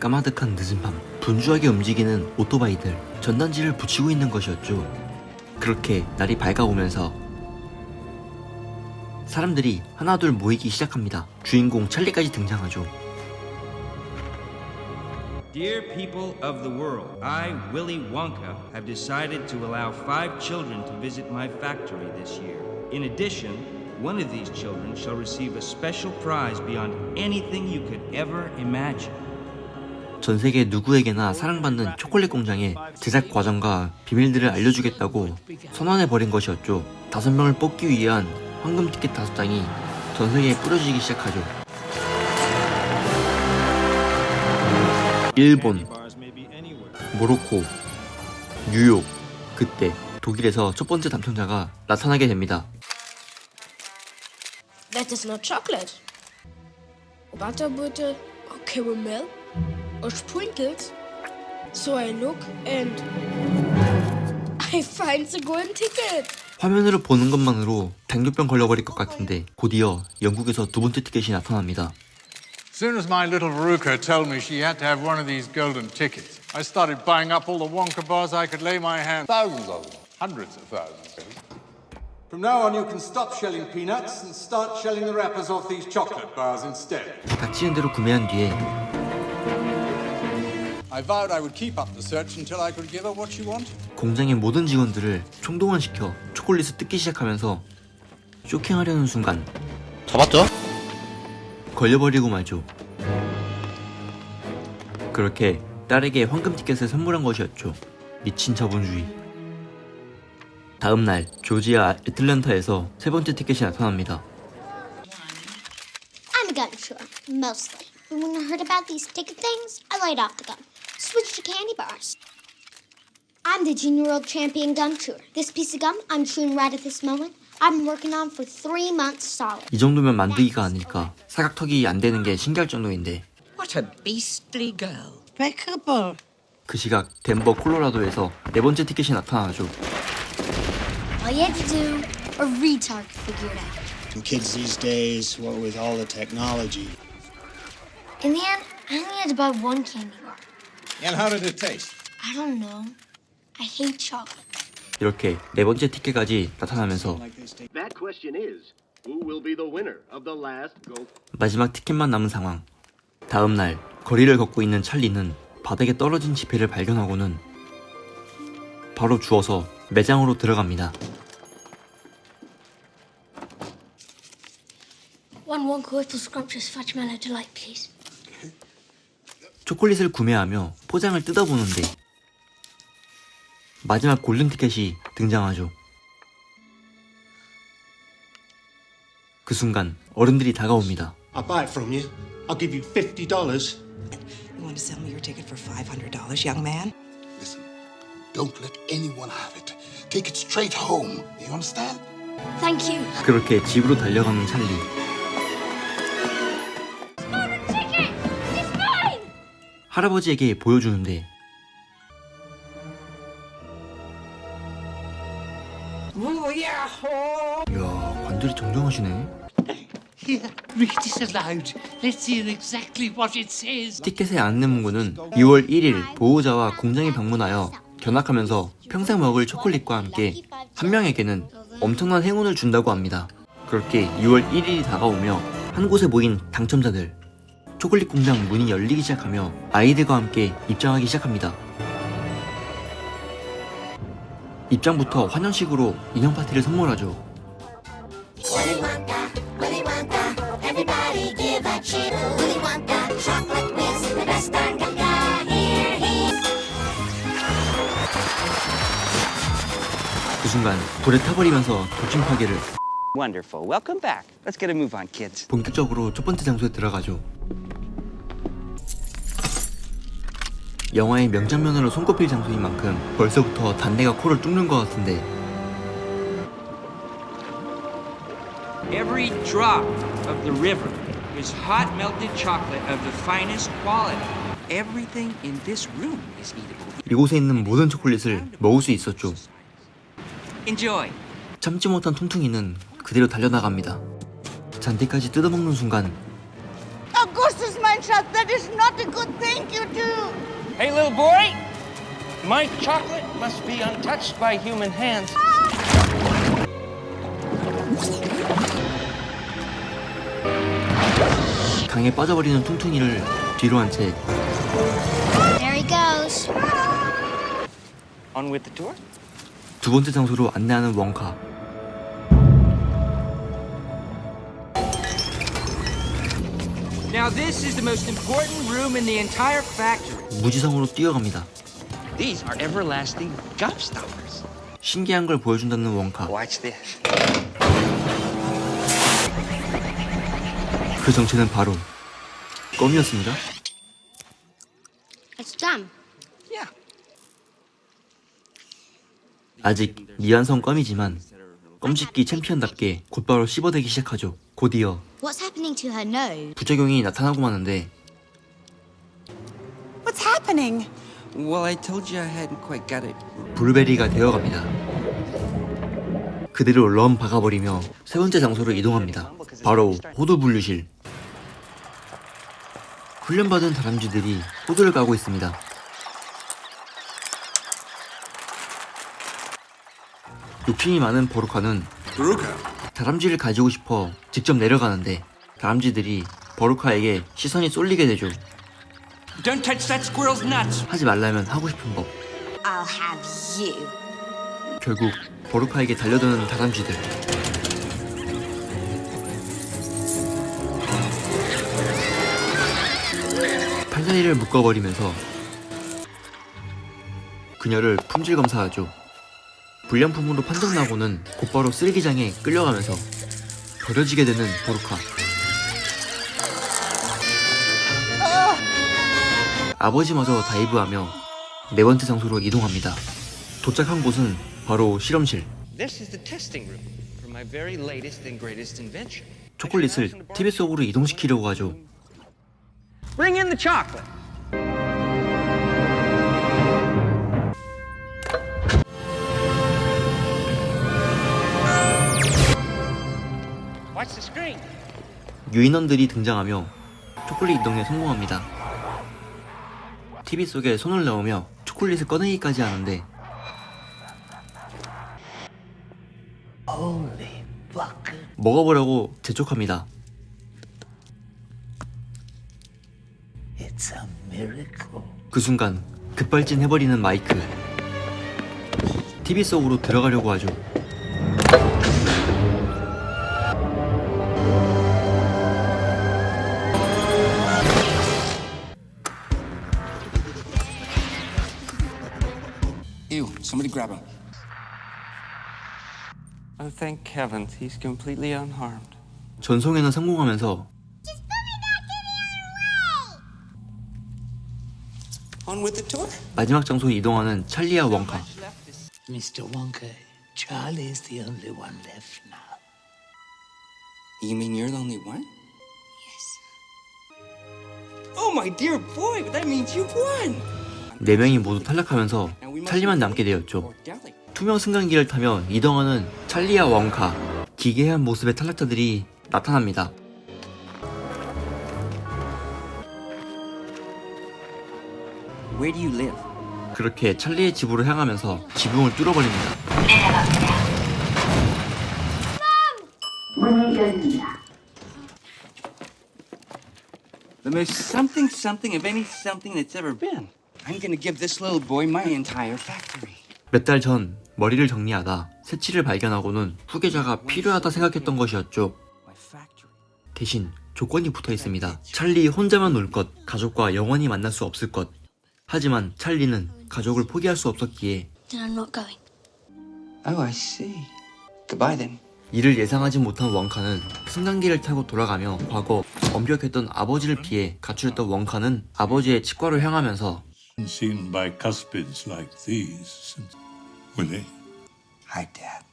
까마득한 늦은 밤 분주하게 움직이는 오토바이들 전단지를 붙이고 있는 것이었죠. 그렇게 날이 밝아오면서 사람들이 하나둘 모이기 시작합니다. 주인공 찰리까지 등장하죠. Dear people of the world, I, Willy Wonka, have decided to allow five children to visit my factory this year. In addition, one of these children shall receive a special prize beyond anything you could ever imagine. 전 세계 누구에게나 사랑받는 초콜릿 공장의 제작 과정과 비밀들을 알려주겠다고 선언해 버린 것이었죠. 다섯 명을 뽑기 위한 황금 티켓 다섯 장이 전 세계에 뿌려지기 시작하죠. 일본, 모로코, 뉴욕, 그때 독일에서 첫 번째 당첨자가 나타나게 됩니다. That is not chocolate. Butterbütter or caramel or sprinkles. So I look and I find the golden ticket. 화면으로 보는 것만으로 당뇨병 걸려버릴 것 같은데 곧이어 영국에서 두 번째 티켓이 나타납니다. Soon as my little Veruca told me she had to have one of these golden tickets, I started buying up all the Wonka bars I could lay my hands. Thousands of them. Hundreds of thousands. From now on, you can stop shelling peanuts and start shelling the wrappers off these chocolate bars instead. 닥치는 대로 구매한 뒤에 I vowed I would keep up the search until I could give her what she wanted. 공장의 모든 직원들을 총동원시켜 초콜릿을 뜯기 시작하면서 쇼킹하려는 순간 잡았죠? 걸려버리고 말죠. 그렇게 딸에게 황금 티켓을 선물한 것이었죠. 미친 자본주의. 다음 날 조지아 애틀랜타에서 세 번째 티켓이 나타납니다. I'm a gun sure, mostly. But when I heard about these ticket things, I laid off the gun. Switched to candy bars. I'm the junior world champion gun chewer. This piece of gum I'm chewing right at this moment, I've been working on for three months solid. 이 정도면 만들기가 아닐까. 사각턱이 안 되는 게 신기할 정도인데 What a beastly girl. Impeccable. 그 시각 덴버 콜로라도에서 네 번째 티켓이 나타나죠. All you had to do, a retard could figure it out. And kids these days, what with all the technology. In the end, I only had to buy one candy bar. And how did it taste? I don't know. I hate chocolate. 이렇게 네 번째 티켓까지 나타나면서 That question is, who will be the winner of the last gold? 마지막 티켓만 남은 상황. 다음 날 거리를 걷고 있는 찰리는 바닥에 떨어진 지폐를 발견하고는 바로 주워서 매장으로 들어갑니다. One Wonka Whipple Scrumptious Fudge Mellow Delight, please. 초콜릿을 구매하며 포장을 뜯어보는데 마지막 골든 티켓이 등장하죠. 그 순간 어른들이 다가옵니다. I'll buy it from you. I'll give you fifty dollars. You want to sell me your ticket for $500, young man? Listen, don't let anyone have it. Take it straight home. You understand? Thank you. 그렇게 집으로 달려가는 찰리. 할아버지에게 보여주는데 이야 관절이 정정하시네 Here, read this aloud. Let's hear exactly what it says. 티켓의 안내 문구는 2월 1일 보호자와 공장에 방문하여 견학하면서 평생 먹을 초콜릿과 함께 한 명에게는 엄청난 행운을 준다고 합니다. 그렇게 2월 1일이 다가오며 한 곳에 모인 당첨자들 초콜릿 공장 문이 열리기 시작하며 아이들과 함께 입장하기 시작합니다. 입장부터 환영식으로 인형 파티를 선물하죠. 그 순간 돌에 타버리면서 도심 파괴를 Wonderful. Welcome back. Let's get a move on, kids. 본격적으로 첫 번째 장소에 들어가죠. 영화의 명장면으로 손꼽힐 장소인 만큼 벌써부터 단내가 코를 뚫는 것 같은데 Every drop of the river is hot melted chocolate of the finest quality. Everything in this room is eatable. 이곳에 있는 모든 초콜릿을 먹을 수 있었죠. Enjoy. 참지 못한 통퉁이는 그대로 달려나갑니다. 잔디까지 뜯어먹는 순간 Dementia. That is not a good thing you do. Hey, little boy! My chocolate must be untouched by human hands. 강에 빠져버리는 퉁퉁이를 뒤로 한채두 There he goes. On with the tour? 번째 장소로 안내하는 원카. Now, this is the most important room in the entire factory. 무지성으로 뛰어갑니다. These are everlasting gobstoppers. 신기한 걸 보여준다는 원카. Watch this. 그 정체는 바로 껌이었습니다. It's gum. Yeah. 아직 미완성 껌이지만 껌씹기 챔피언답게 곧바로 씹어대기 시작하죠. 곧이어 What's happening to her nose? 부작용이 나타나고 마는데 What's happening? Well, I told you I hadn't quite got it. 블루베리가 되어갑니다. 그대로 럼 박아버리며 세 번째 장소로 이동합니다. 바로 호두 분류실. 훈련받은 다람쥐들이 호두를 까고 있습니다. 욕심이 많은 버루카는 Veruca, 다람쥐를 가지고 싶어 직접 내려가는데 다람쥐들이 버루카에게 시선이 쏠리게 되죠. Don't touch that squirrel's nuts! 하지 말라면 하고 싶은 법. I'll have you. 결국 버루카에게 달려드는 다람쥐들. 팔다리를 묶어버리면서 그녀를 품질 검사하죠. 불량품으로 판정나고는 곧바로 쓰레기장에 끌려가면서 버려지게 되는 버루카. 아버지마저 다이브하며 네 번째 장소로 이동합니다. 도착한 곳은 바로 실험실. 초콜릿을 TV 속으로 이동시키려고 하죠. Bring in the chocolate. 유인원들이 등장하며 초콜릿 이동에 성공합니다. TV 속에 손을 넣으며 초콜릿을 꺼내기까지 하는데. 먹어보려고 재촉합니다. It's a miracle. 그 순간 급발진 해버리는 마이크. TV 속으로 들어가려고 하죠. Ew, somebody grab him. Oh, thank heavens, he's completely unharmed. 전송에는 성공하면서 On with the tour? 마지막 장소로 이동하는 찰리와 원카. Mr. Wonka, Charlie's the only one left now. You mean you're the only one? Oh, my dear boy, that means you've won! 네 명이 모두 탈락하면서 찰리만 남게 되었죠. 투명 승강기를 타며 이동하는 찰리와 원카. 기괴한 모습의 탈락자들이 나타납니다. Where do you live? 그렇게 찰리의 집으로 향하면서 지붕을 뚫어버립니다. The most something something of any something that's ever been. I'm gonna give this little boy my entire factory. 몇 달 전 머리를 정리하다 새치를 발견하고는 후계자가 필요하다 생각했던 것이었죠. My factory. 대신 조건이 붙어 있습니다. 찰리 혼자만 놀 것, 가족과 영원히 만날 수 없을 것. 하지만 찰리는 가족을 포기할 수 없었기에 Then I'm not going. Oh, I see. Goodbye then. 이를 예상하지 못한 원카는 승강기를 타고 돌아가며 과거 엄격했던 아버지를 피해 가출했던 원카는 아버지의 치과로 향하면서 seen bicuspids like these since. Were they? Hi, Dad.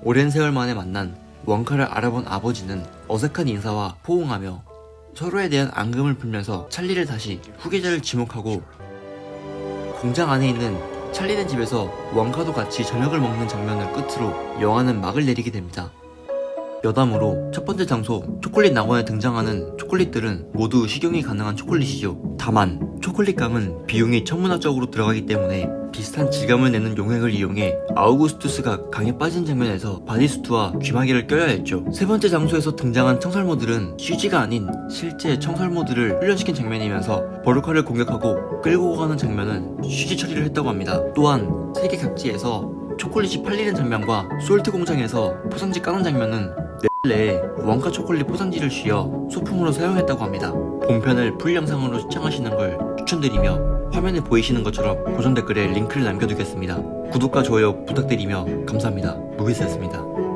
오랜 세월 만에 만난 원카를 알아본 아버지는 어색한 인사와 포옹하며 서로에 대한 앙금을 풀면서 찰리를 다시 후계자를 지목하고 공장 안에 있는 찰리네 집에서 원카도 같이 저녁을 먹는 장면을 끝으로 영화는 막을 내리게 됩니다. 여담으로 첫 번째 장소 초콜릿 낙원에 등장하는 초콜릿들은 모두 식용이 가능한 초콜릿이죠. 다만 초콜릿감은 비용이 천문학적으로 들어가기 때문에 비슷한 질감을 내는 용액을 이용해 아우구스투스가 강에 빠진 장면에서 바디수트와 귀마개를 껴야 했죠. 세 번째 장소에서 등장한 청설모들은 CG가 아닌 실제 청설모들을 훈련시킨 장면이면서 버루카를 공격하고 끌고 가는 장면은 CG 처리를 했다고 합니다. 또한 세계 각지에서 초콜릿이 팔리는 장면과 솔트 공장에서 포장지 까는 장면은 내에 원가 초콜릿 포장지를 쥐어 소품으로 사용했다고 합니다. 본편을 풀 영상으로 시청하시는 걸 추천드리며 화면에 보이시는 것처럼 고정 댓글에 링크를 남겨두겠습니다. 구독과 좋아요 부탁드리며 감사합니다. 무비스였습니다.